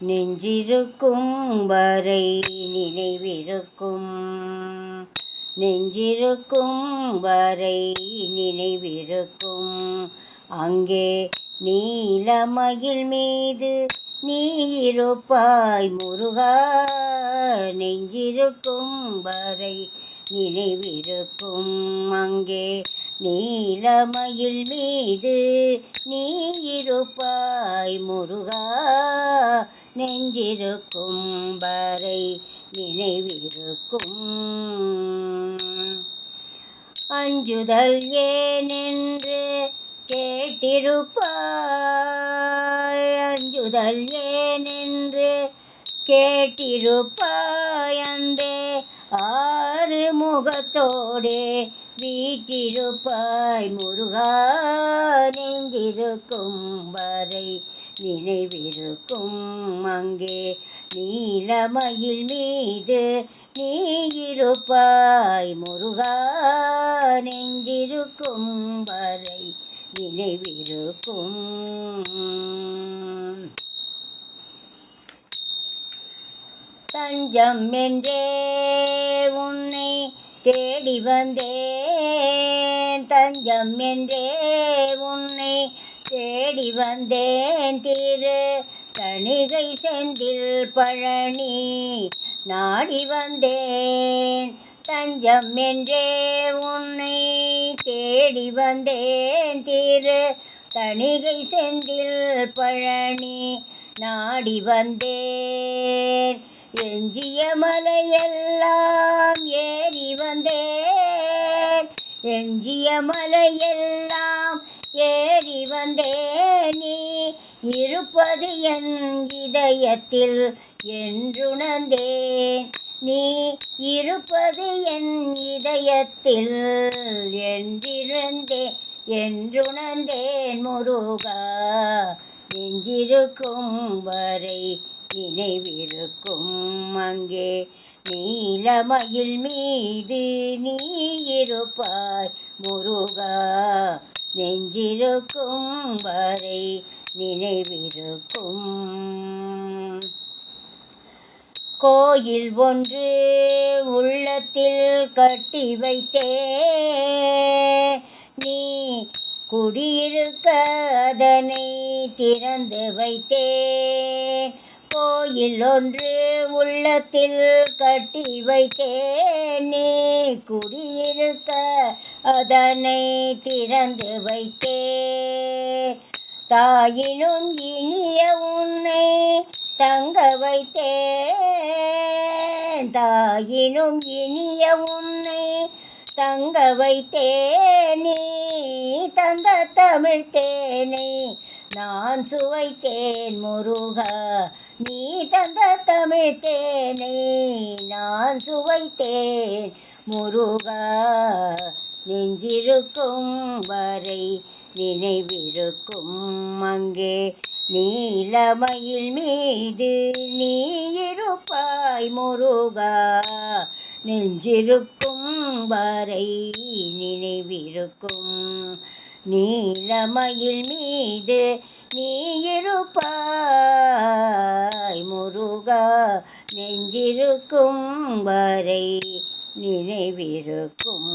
நெஞ்சிருக்கும் வரை நினைவிருக்கும். நெஞ்சிருக்கும் வரை நினைவிருக்கும். அங்கே நீலமயில் மீது நீ இருப்பாய் முருகா. நெஞ்சிருக்கும் வரை நினைவிருக்கும். அங்கே நீலமயில் மீது நீ இருப்பாய் முருகா. நெஞ்சிருக்கும் வரை நினைவிருக்கும். அஞ்சுதல் ஏனென்று கேட்டிருப்பாய். அஞ்சுதல் ஏனென்று கேட்டிருப்பாய். அந்தே ஆறு முகத்தோடே வீட்டிருப்பாய் முருகா நெஞ்சிருக்கும் வரை நினைவிருக்கும் அங்கே. நீலமயில் மீது நீ இருப்பாய் முருகா நெஞ்சிருக்கும் வரை நினைவிருக்கும். தஞ்சம் என்றே உன்னை தேடி வந்தேன். தஞ்சம் என்றே உன்னை தேடி வந்தேன் திரு. தணிகை செந்தில் பழனி நாடி வந்தேன். தஞ்சம் என்றே உன்னை தேடி வந்தேன் திரு. தணிகை செந்தில் பழனி நாடி வந்தேன். எஞ்சிய மலையெல்லாம் ஏறி வந்தேன். எஞ்சிய மலையெல்லாம் வந்தே நீ. இருப்பது என் இதயத்தில் என்றுணர்ந்தேன். நீ இருப்பது என் இதயத்தில் என்றிருந்தேன் என்றுணர்ந்தேன் முருகா. நெஞ்சிருக்கும் வரை நினைவிருக்கும் அங்கே நீலமயில் மீது நீ இருப்பாய் முருகா. நெஞ்சிருக்கும் வரை நினைவிருக்கும். கோயில் ஒன்று உள்ளத்தில் கட்டி வைத்தே. நீ குடியிருக்க அதனை திறந்து வைத்தே. கோயில் ஒன்று உள்ளத்தில் கட்டி வைத்தே. நீ குடியிருக்க அதனை திறந்து வைத்தே. தாயினும் இனிய உன்னை தங்க வைத்தே. தாயினும் இனிய உன்னை தங்க வைத்தேன் நீ தந்த தமிழ் தேனை நான் சுவைத்தேன் முருகா. நீ தந்த தமிழ் தேனை நான் சுவைத்தேன் முருகா. நெஞ்சிருக்கும் வரை நினைவிருக்கும். அங்கே நீலமயில் மீது நீ இருப்பாய் முருகா. நெஞ்சிருக்கும் வரை நினைவிருக்கும். நீலமயில் மீது நீ இருப்பாய் முருகா. நெஞ்சிருக்கும் வரை நினைவிருக்கும்.